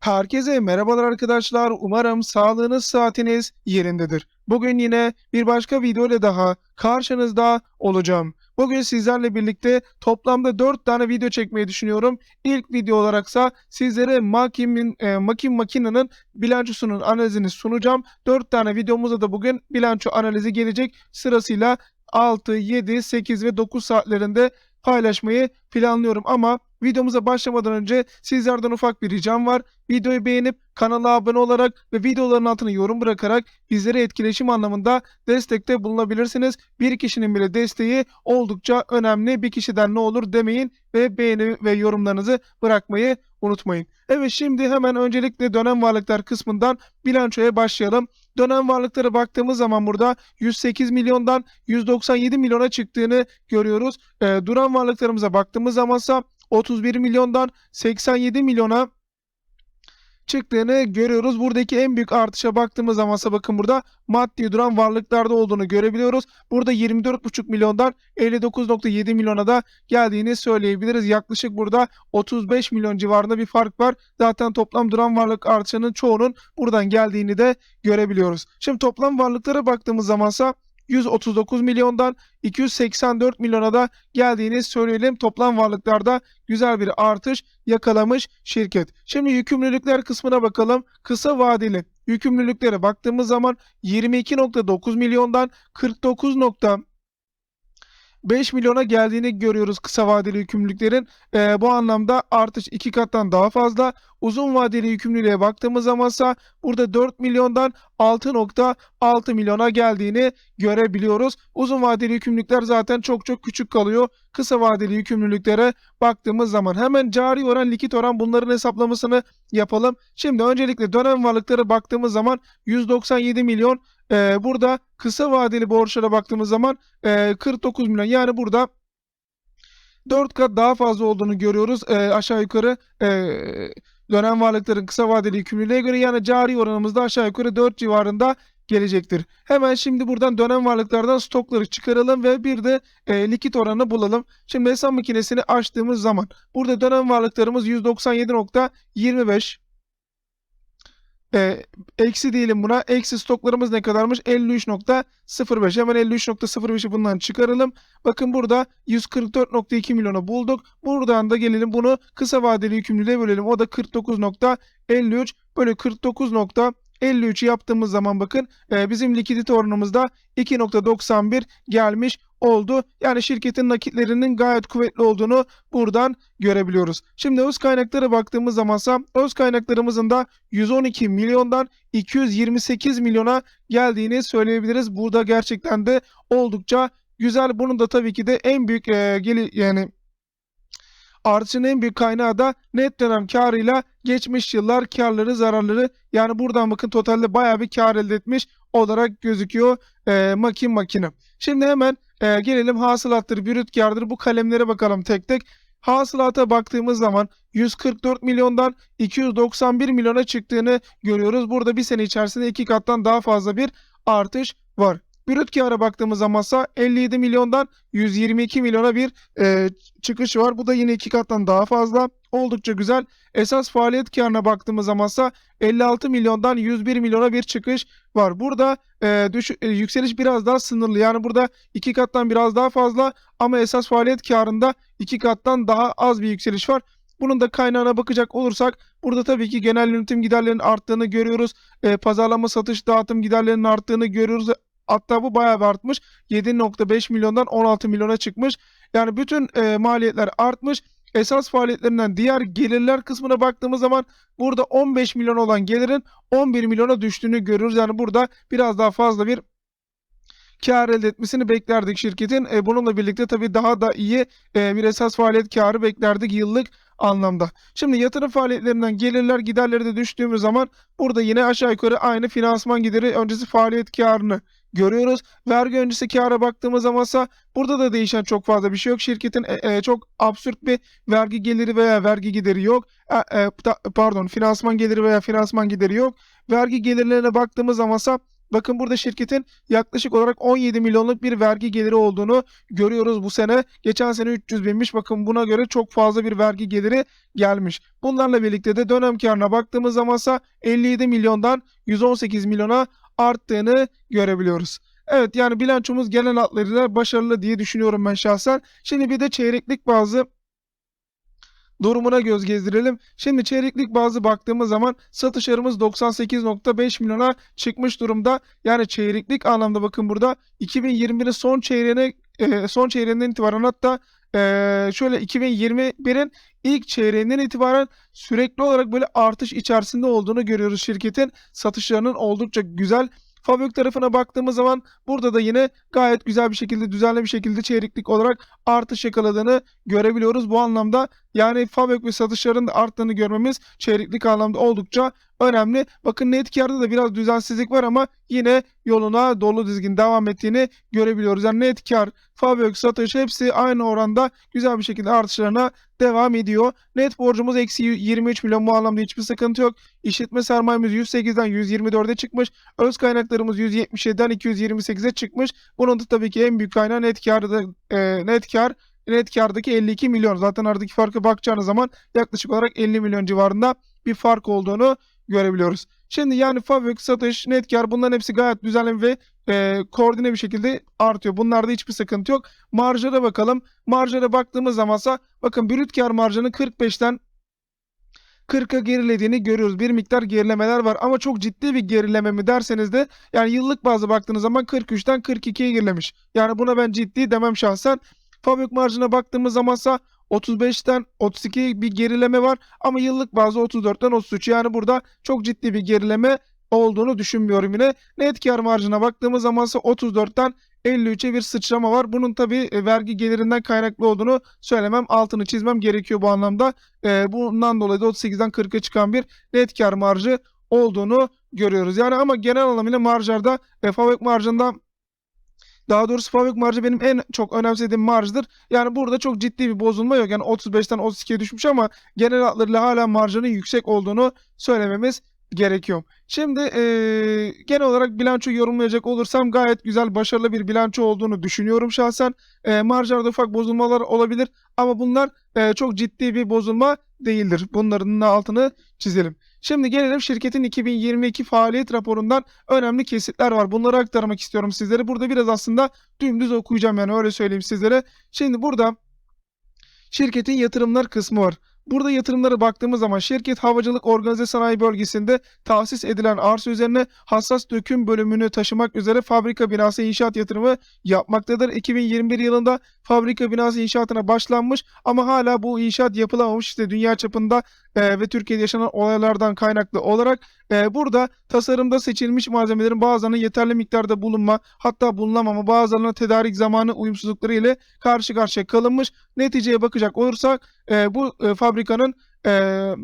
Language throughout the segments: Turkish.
Herkese merhabalar arkadaşlar. Umarım sağlığınız, saatiniz yerindedir. Bugün yine bir başka video ile daha karşınızda olacağım. Bugün sizlerle birlikte toplamda 4 tane video çekmeyi düşünüyorum. İlk video olaraksa sizlere Makin'in e, Makin Makina'nın bilançosunun analizini sunacağım. 4 tane videomuzda da bugün bilanço analizi gelecek. Sırasıyla 6, 7, 8 ve 9 saatlerinde paylaşmayı planlıyorum ama videomuza başlamadan önce sizlerden ufak bir ricam var. Videoyu beğenip kanala abone olarak ve videoların altına yorum bırakarak bizlere etkileşim anlamında destekte bulunabilirsiniz. Bir kişinin bile desteği oldukça önemli. Bir kişiden ne olur demeyin ve beğeni ve yorumlarınızı bırakmayı unutmayın. Evet şimdi hemen öncelikle dönem varlıklar kısmından bilançoya başlayalım. Dönem varlıklara baktığımız zaman burada 108 milyondan 197 milyona çıktığını görüyoruz. Ee, duran varlıklarımıza baktığımız zamansa 31 milyondan 87 milyona çıktığını görüyoruz. Buradaki en büyük artışa baktığımız zamansa bakın burada maddi duran varlıklarda olduğunu görebiliyoruz. Burada 24,5 milyondan 59,7 milyona da geldiğini söyleyebiliriz. Yaklaşık burada 35 milyon civarında bir fark var. Zaten toplam duran varlık artışının çoğunun buradan geldiğini de görebiliyoruz. Şimdi toplam varlıklara baktığımız zamansa 139 milyondan 284 milyona da geldiğini söyleyelim. Toplam varlıklarda güzel bir artış yakalamış şirket. Şimdi yükümlülükler kısmına bakalım. Kısa vadeli yükümlülüklere baktığımız zaman 22.9 milyondan 49. 5 milyona geldiğini görüyoruz kısa vadeli yükümlülüklerin. Ee, bu anlamda artış iki kattan daha fazla. Uzun vadeli yükümlülüğe baktığımız zamansa burada 4 milyondan 6.6 milyona geldiğini görebiliyoruz. Uzun vadeli yükümlülükler zaten çok çok küçük kalıyor. Kısa vadeli yükümlülüklere baktığımız zaman hemen cari oran, likit oran bunların hesaplamasını yapalım. Şimdi öncelikle dönem varlıklara baktığımız zaman 197 milyon ee, burada kısa vadeli borçlara baktığımız zaman e, 49 milyon yani burada 4 kat daha fazla olduğunu görüyoruz e, aşağı yukarı e, dönem varlıkların kısa vadeli yükümlülüğe göre yani cari oranımız da aşağı yukarı 4 civarında gelecektir. Hemen şimdi buradan dönem varlıklardan stokları çıkaralım ve bir de e, likit oranı bulalım. Şimdi hesap makinesini açtığımız zaman burada dönem varlıklarımız 197.25 e, eksi diyelim buna. Eksi stoklarımız ne kadarmış? 53.05. Hemen 53.05'i bundan çıkaralım. Bakın burada 144.2 milyonu bulduk. Buradan da gelelim bunu kısa vadeli yükümlülüğe bölelim. O da 49.53 bölü 49.53 yaptığımız zaman bakın e, bizim likidite oranımızda 2.91 gelmiş oldu. Yani şirketin nakitlerinin gayet kuvvetli olduğunu buradan görebiliyoruz. Şimdi öz kaynaklara baktığımız zamansa öz kaynaklarımızın da 112 milyondan 228 milyona geldiğini söyleyebiliriz. Burada gerçekten de oldukça güzel. Bunun da tabii ki de en büyük e, geli yani artışın en büyük kaynağı da net dönem karıyla geçmiş yıllar karları zararları yani buradan bakın totalde baya bir kar elde etmiş olarak gözüküyor e, makin makine. Şimdi hemen e, gelelim hasılattır, brüt kardır bu kalemlere bakalım tek tek. Hasılata baktığımız zaman 144 milyondan 291 milyona çıktığını görüyoruz. Burada bir sene içerisinde iki kattan daha fazla bir artış var. Brüt kâra baktığımız zamansa 57 milyondan 122 milyona bir e, çıkış var. Bu da yine iki kattan daha fazla. Oldukça güzel. Esas faaliyet karına baktığımız zamansa 56 milyondan 101 milyona bir çıkış var. Burada e, düş, e, yükseliş biraz daha sınırlı. Yani burada iki kattan biraz daha fazla ama esas faaliyet karında iki kattan daha az bir yükseliş var. Bunun da kaynağına bakacak olursak burada tabii ki genel yönetim giderlerinin arttığını görüyoruz. E, pazarlama satış dağıtım giderlerinin arttığını görüyoruz. Hatta bu bayağı bir artmış. 7.5 milyondan 16 milyona çıkmış. Yani bütün e, maliyetler artmış. Esas faaliyetlerinden diğer gelirler kısmına baktığımız zaman burada 15 milyon olan gelirin 11 milyona düştüğünü görüyoruz. Yani burada biraz daha fazla bir kar elde etmesini beklerdik şirketin. E, bununla birlikte tabii daha da iyi e, bir esas faaliyet karı beklerdik yıllık anlamda. Şimdi yatırım faaliyetlerinden gelirler giderleri de düştüğümüz zaman burada yine aşağı yukarı aynı finansman gideri öncesi faaliyet karını görüyoruz. Vergi öncesi kâra baktığımız zamansa burada da değişen çok fazla bir şey yok. Şirketin e, e, çok absürt bir vergi geliri veya vergi gideri yok. E, e, pardon finansman geliri veya finansman gideri yok. Vergi gelirlerine baktığımız zamansa Bakın burada şirketin yaklaşık olarak 17 milyonluk bir vergi geliri olduğunu görüyoruz bu sene. Geçen sene 300 binmiş. Bakın buna göre çok fazla bir vergi geliri gelmiş. Bunlarla birlikte de dönem karına baktığımız zamansa 57 milyondan 118 milyona arttığını görebiliyoruz. Evet yani bilançomuz genel hatlarıyla başarılı diye düşünüyorum ben şahsen. Şimdi bir de çeyreklik bazı durumuna göz gezdirelim. Şimdi çeyreklik bazı baktığımız zaman satışlarımız 98.5 milyona çıkmış durumda. Yani çeyreklik anlamda bakın burada 2021'in son çeyreğine e, son çeyreğinden itibaren hatta e, şöyle 2021'in ilk çeyreğinden itibaren sürekli olarak böyle artış içerisinde olduğunu görüyoruz şirketin. Satışlarının oldukça güzel. Fabrik tarafına baktığımız zaman burada da yine gayet güzel bir şekilde düzenli bir şekilde çeyreklik olarak artış yakaladığını görebiliyoruz. Bu anlamda yani fabrik ve satışların da arttığını görmemiz çeyreklik anlamda oldukça önemli. Bakın net karda da biraz düzensizlik var ama yine yoluna dolu dizgin devam ettiğini görebiliyoruz. Yani net kar, fabrik, satış hepsi aynı oranda güzel bir şekilde artışlarına devam ediyor. Net borcumuz eksi 23 milyon bu anlamda hiçbir sıkıntı yok. İşletme sermayemiz 108'den 124'e çıkmış. Öz kaynaklarımız 177'den 228'e çıkmış. Bunun da tabii ki en büyük kaynağı net karda e, net kar net kardaki 52 milyon. Zaten aradaki farkı bakacağınız zaman yaklaşık olarak 50 milyon civarında bir fark olduğunu görebiliyoruz. Şimdi yani fabrik, satış, net kar bunların hepsi gayet düzenli ve e, koordine bir şekilde artıyor. Bunlarda hiçbir sıkıntı yok. Marjlara bakalım. Marjlara baktığımız zamansa bakın brüt kar marjını 45'ten 40'a gerilediğini görüyoruz. Bir miktar gerilemeler var ama çok ciddi bir gerileme mi derseniz de yani yıllık bazı baktığınız zaman 43'ten 42'ye gerilemiş. Yani buna ben ciddi demem şahsen. Fabrik marjına baktığımız zamansa 35'ten 32 bir gerileme var ama yıllık bazı 34'ten 33 yani burada çok ciddi bir gerileme olduğunu düşünmüyorum yine. Net kar marjına baktığımız zamansa 34'ten 53'e bir sıçrama var. Bunun tabi vergi gelirinden kaynaklı olduğunu söylemem, altını çizmem gerekiyor bu anlamda. E, bundan dolayı da 38'den 40'a çıkan bir net kar marjı olduğunu görüyoruz. Yani ama genel anlamıyla marjlarda e, fabrik marjında daha doğrusu fabrik marjı benim en çok önemsediğim marjdır. Yani burada çok ciddi bir bozulma yok. Yani 35'ten 32'ye düşmüş ama genel hatlarıyla hala marjının yüksek olduğunu söylememiz gerekiyor. Şimdi eee, genel olarak bilanço yorumlayacak olursam gayet güzel, başarılı bir bilanço olduğunu düşünüyorum şahsen. Eee marjlarda ufak bozulmalar olabilir ama bunlar eee, çok ciddi bir bozulma değildir. Bunların altını çizelim. Şimdi gelelim şirketin 2022 faaliyet raporundan önemli kesitler var. Bunları aktarmak istiyorum sizlere. Burada biraz aslında dümdüz okuyacağım yani öyle söyleyeyim sizlere. Şimdi burada şirketin yatırımlar kısmı var. Burada yatırımlara baktığımız zaman şirket havacılık organize sanayi bölgesinde tahsis edilen arsa üzerine hassas döküm bölümünü taşımak üzere fabrika binası inşaat yatırımı yapmaktadır. 2021 yılında fabrika binası inşaatına başlanmış ama hala bu inşaat yapılamamış. İşte dünya çapında e, ve Türkiye'de yaşanan olaylardan kaynaklı olarak e, burada tasarımda seçilmiş malzemelerin bazılarının yeterli miktarda bulunma hatta bulunamama bazılarına tedarik zamanı uyumsuzlukları ile karşı karşıya kalınmış. Neticeye bakacak olursak e, bu e, fabrikanın e,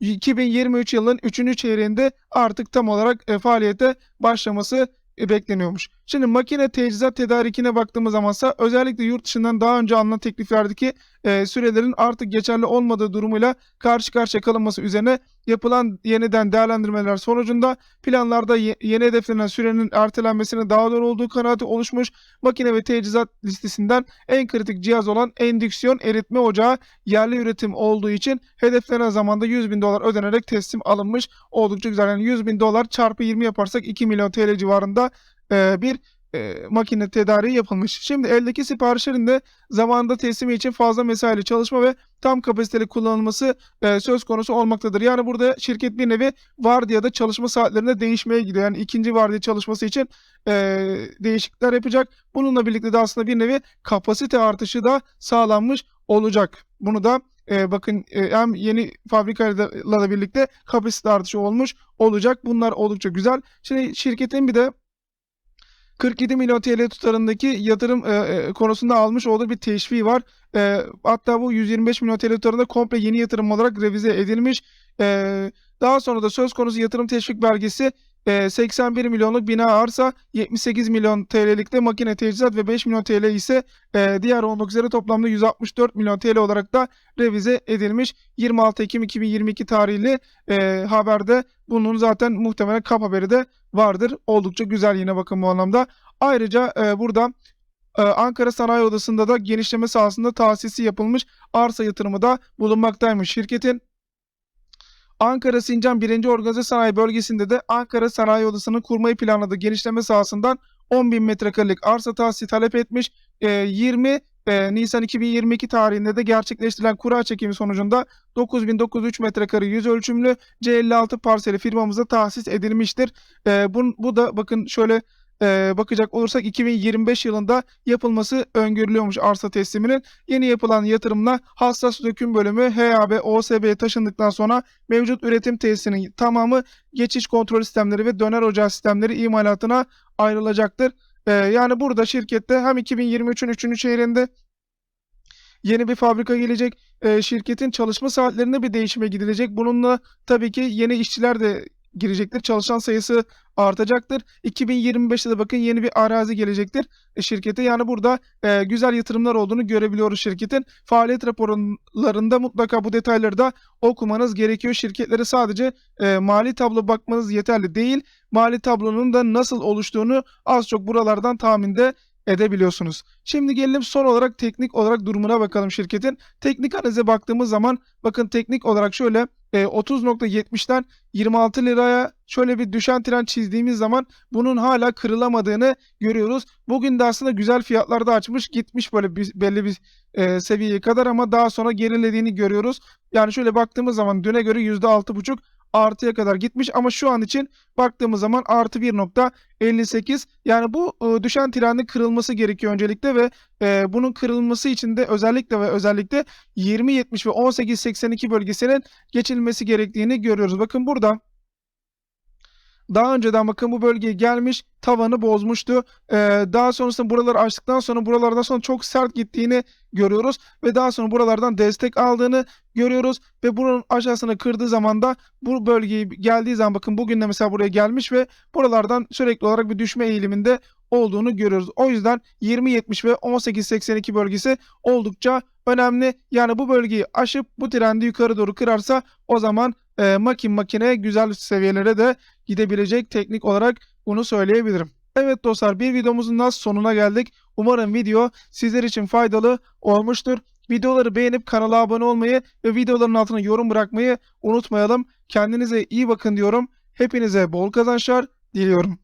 2023 yılının 3. çeyreğinde artık tam olarak e, faaliyete başlaması bekleniyormuş. Şimdi makine teçhizat tedarikine baktığımız zamansa özellikle yurt dışından daha önce alınan tekliflerdeki e, sürelerin artık geçerli olmadığı durumuyla karşı karşıya kalınması üzerine yapılan yeniden değerlendirmeler sonucunda planlarda ye- yeni hedeflenen sürenin ertelenmesine daha doğru olduğu kanaati oluşmuş. Makine ve teçhizat listesinden en kritik cihaz olan endüksiyon eritme ocağı yerli üretim olduğu için hedeflenen zamanda 100 bin dolar ödenerek teslim alınmış. Oldukça güzel yani 100 bin dolar çarpı 20 yaparsak 2 milyon TL civarında bir e, makine tedariği yapılmış. Şimdi eldeki siparişlerin de zamanında teslimi için fazla mesaili çalışma ve tam kapasiteli kullanılması e, söz konusu olmaktadır. Yani burada şirket bir nevi vardiyada çalışma saatlerinde değişmeye gidiyor. Yani ikinci vardiya çalışması için e, değişiklikler yapacak. Bununla birlikte de aslında bir nevi kapasite artışı da sağlanmış olacak. Bunu da e, bakın e, hem yeni fabrikayla da birlikte kapasite artışı olmuş olacak. Bunlar oldukça güzel. Şimdi şirketin bir de 47 milyon TL tutarındaki yatırım e, e, konusunda almış olduğu bir teşviği var. E, hatta bu 125 milyon TL tutarında komple yeni yatırım olarak revize edilmiş. E, daha sonra da söz konusu yatırım teşvik belgesi e, 81 milyonluk bina arsa, 78 milyon TL'lik de makine teçhizat ve 5 milyon TL ise e, diğer olmak üzere toplamda 164 milyon TL olarak da revize edilmiş. 26 Ekim 2022 tarihli e, haberde bunun zaten muhtemelen kap haberi de vardır. Oldukça güzel yine bakın bu anlamda. Ayrıca e, burada e, Ankara Sanayi Odası'nda da genişleme sahasında tahsisi yapılmış arsa yatırımı da bulunmaktaymış şirketin. Ankara Sincan 1. Organize Sanayi Bölgesi'nde de Ankara Sanayi Odası'nın kurmayı planladığı genişleme sahasından 10.000 metrekarelik arsa tahsisi talep etmiş. E, 20 e, Nisan 2022 tarihinde de gerçekleştirilen kura çekimi sonucunda 9.903 metrekare yüz ölçümlü C56 parseli firmamıza tahsis edilmiştir. E, bu, bu da bakın şöyle e, bakacak olursak 2025 yılında yapılması öngörülüyormuş arsa tesliminin. Yeni yapılan yatırımla hassas döküm bölümü HAB OSB'ye taşındıktan sonra mevcut üretim tesisinin tamamı geçiş kontrol sistemleri ve döner ocağı sistemleri imalatına ayrılacaktır. E, yani burada şirkette hem 2023'ün 3. çeyreğinde yeni bir fabrika gelecek. E, şirketin çalışma saatlerinde bir değişime gidilecek. Bununla tabii ki yeni işçiler de girecektir. Çalışan sayısı artacaktır. 2025'te de bakın yeni bir arazi gelecektir e, şirkete. Yani burada e, güzel yatırımlar olduğunu görebiliyoruz şirketin. Faaliyet raporlarında mutlaka bu detayları da okumanız gerekiyor. Şirketlere sadece e, mali tablo bakmanız yeterli değil. Mali tablonun da nasıl oluştuğunu az çok buralardan tahminde edebiliyorsunuz. Şimdi gelelim son olarak teknik olarak durumuna bakalım şirketin. Teknik analize baktığımız zaman bakın teknik olarak şöyle e, 30.70'den 26 liraya şöyle bir düşen trend çizdiğimiz zaman bunun hala kırılamadığını görüyoruz. Bugün de aslında güzel fiyatlarda açmış gitmiş böyle bir, belli bir e, seviyeye kadar ama daha sonra gerilediğini görüyoruz. Yani şöyle baktığımız zaman düne göre %6.5 artıya kadar gitmiş ama şu an için baktığımız zaman artı 1.58 yani bu e, düşen trendin kırılması gerekiyor öncelikle ve e, bunun kırılması için de özellikle ve özellikle 20.70 ve 18.82 bölgesinin geçilmesi gerektiğini görüyoruz. Bakın burada daha önceden bakın bu bölgeye gelmiş tavanı bozmuştu. Ee, daha sonrasında buraları açtıktan sonra buralardan sonra çok sert gittiğini görüyoruz. Ve daha sonra buralardan destek aldığını görüyoruz. Ve bunun aşağısını kırdığı zaman da bu bölgeyi geldiği zaman bakın bugün de mesela buraya gelmiş ve buralardan sürekli olarak bir düşme eğiliminde olduğunu görüyoruz. O yüzden 20.70 ve 18.82 bölgesi oldukça önemli. Yani bu bölgeyi aşıp bu trendi yukarı doğru kırarsa o zaman e, makin makine güzel seviyelere de gidebilecek teknik olarak bunu söyleyebilirim. Evet dostlar bir videomuzun da sonuna geldik. Umarım video sizler için faydalı olmuştur. Videoları beğenip kanala abone olmayı ve videoların altına yorum bırakmayı unutmayalım. Kendinize iyi bakın diyorum. Hepinize bol kazançlar diliyorum.